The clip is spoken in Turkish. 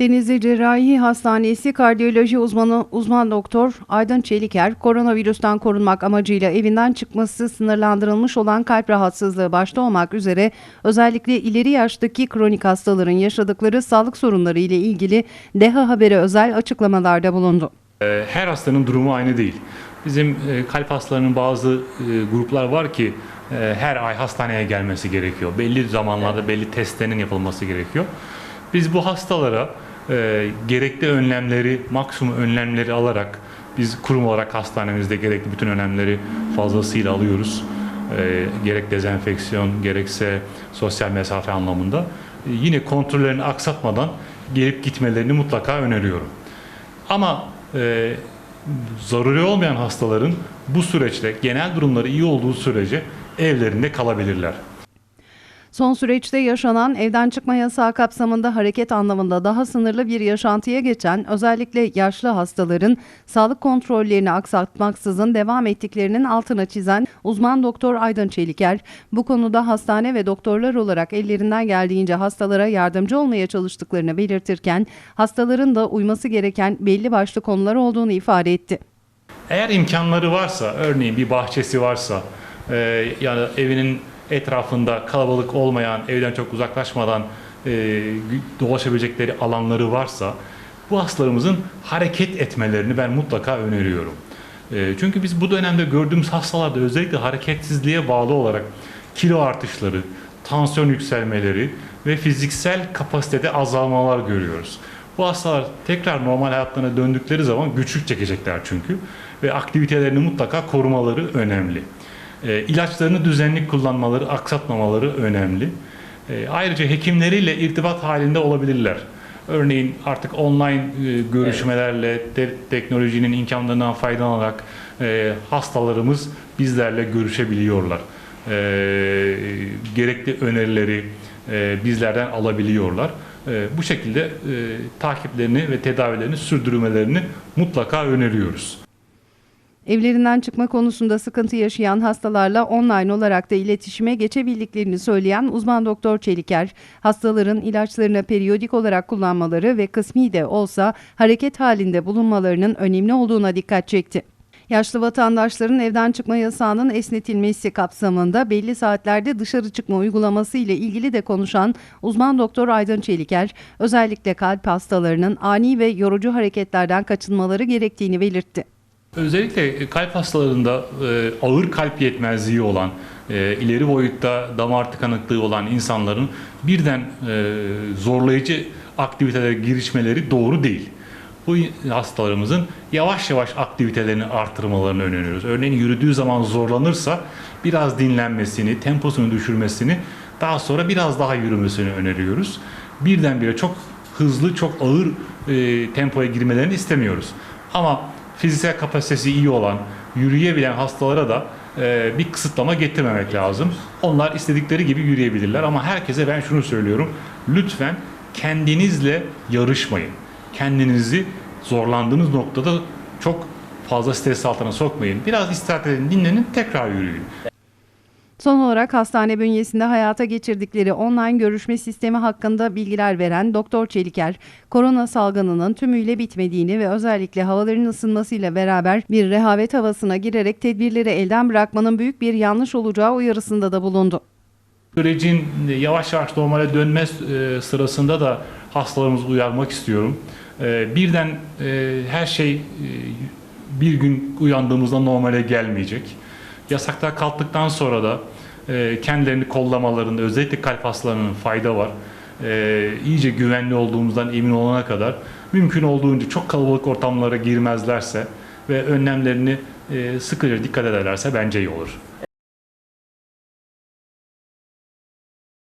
Denizli Cerrahi Hastanesi kardiyoloji uzmanı uzman doktor Aydın Çeliker, koronavirüsten korunmak amacıyla evinden çıkması sınırlandırılmış olan kalp rahatsızlığı başta olmak üzere özellikle ileri yaştaki kronik hastaların yaşadıkları sağlık sorunları ile ilgili DEHA Haber'e özel açıklamalarda bulundu. Ee, Her hastanın durumu aynı değil. Bizim e, kalp hastalarının bazı e, gruplar var ki e, her ay hastaneye gelmesi gerekiyor. Belli zamanlarda belli testlerin yapılması gerekiyor. Biz bu hastalara e, gerekli önlemleri, maksimum önlemleri alarak biz kurum olarak hastanemizde gerekli bütün önlemleri fazlasıyla alıyoruz. E, gerek dezenfeksiyon gerekse sosyal mesafe anlamında. E, yine kontrollerini aksatmadan gelip gitmelerini mutlaka öneriyorum. Ama e, zaruri olmayan hastaların bu süreçte genel durumları iyi olduğu sürece evlerinde kalabilirler. Son süreçte yaşanan evden çıkma yasağı kapsamında hareket anlamında daha sınırlı bir yaşantıya geçen özellikle yaşlı hastaların sağlık kontrollerini aksatmaksızın devam ettiklerinin altına çizen uzman doktor Aydın Çeliker bu konuda hastane ve doktorlar olarak ellerinden geldiğince hastalara yardımcı olmaya çalıştıklarını belirtirken hastaların da uyması gereken belli başlı konular olduğunu ifade etti. Eğer imkanları varsa, örneğin bir bahçesi varsa, e, yani evinin etrafında kalabalık olmayan, evden çok uzaklaşmadan e, dolaşabilecekleri alanları varsa, bu hastalarımızın hareket etmelerini ben mutlaka öneriyorum. E, çünkü biz bu dönemde gördüğümüz hastalarda özellikle hareketsizliğe bağlı olarak kilo artışları, tansiyon yükselmeleri ve fiziksel kapasitede azalmalar görüyoruz. Bu hastalar tekrar normal hayatlarına döndükleri zaman güçlük çekecekler çünkü ve aktivitelerini mutlaka korumaları önemli. E, ilaçlarını düzenli kullanmaları, aksatmamaları önemli. E, ayrıca hekimleriyle irtibat halinde olabilirler. Örneğin artık online e, görüşmelerle, te- teknolojinin imkanlarından faydalanarak e, hastalarımız bizlerle görüşebiliyorlar. E, gerekli önerileri e, bizlerden alabiliyorlar. E, bu şekilde e, takiplerini ve tedavilerini sürdürmelerini mutlaka öneriyoruz. Evlerinden çıkma konusunda sıkıntı yaşayan hastalarla online olarak da iletişime geçebildiklerini söyleyen uzman doktor Çeliker, hastaların ilaçlarını periyodik olarak kullanmaları ve kısmi de olsa hareket halinde bulunmalarının önemli olduğuna dikkat çekti. Yaşlı vatandaşların evden çıkma yasağının esnetilmesi kapsamında belli saatlerde dışarı çıkma uygulaması ile ilgili de konuşan uzman doktor Aydın Çeliker, özellikle kalp hastalarının ani ve yorucu hareketlerden kaçınmaları gerektiğini belirtti. Özellikle kalp hastalarında e, ağır kalp yetmezliği olan, e, ileri boyutta damar tıkanıklığı olan insanların birden e, zorlayıcı aktivitelere girişmeleri doğru değil. Bu hastalarımızın yavaş yavaş aktivitelerini artırmalarını öneriyoruz. Örneğin yürüdüğü zaman zorlanırsa biraz dinlenmesini, temposunu düşürmesini, daha sonra biraz daha yürümesini öneriyoruz. Birdenbire çok hızlı, çok ağır e, tempoya girmelerini istemiyoruz. Ama fiziksel kapasitesi iyi olan, yürüyebilen hastalara da e, bir kısıtlama getirmemek lazım. Onlar istedikleri gibi yürüyebilirler ama herkese ben şunu söylüyorum. Lütfen kendinizle yarışmayın. Kendinizi zorlandığınız noktada çok fazla stres altına sokmayın. Biraz istirahat edin, dinlenin, tekrar yürüyün. Son olarak hastane bünyesinde hayata geçirdikleri online görüşme sistemi hakkında bilgiler veren Doktor Çeliker, korona salgınının tümüyle bitmediğini ve özellikle havaların ısınmasıyla beraber bir rehavet havasına girerek tedbirleri elden bırakmanın büyük bir yanlış olacağı uyarısında da bulundu. Sürecin yavaş yavaş normale dönme e, sırasında da hastalarımızı uyarmak istiyorum. E, Birden e, her şey bir gün uyandığımızda normale gelmeyecek. Yasaklar kalktıktan sonra da e, kendilerini kollamalarında özellikle kalp hastalarının fayda var. E, iyice güvenli olduğumuzdan emin olana kadar mümkün olduğunca çok kalabalık ortamlara girmezlerse ve önlemlerini e, sıkıca dikkat ederlerse bence iyi olur.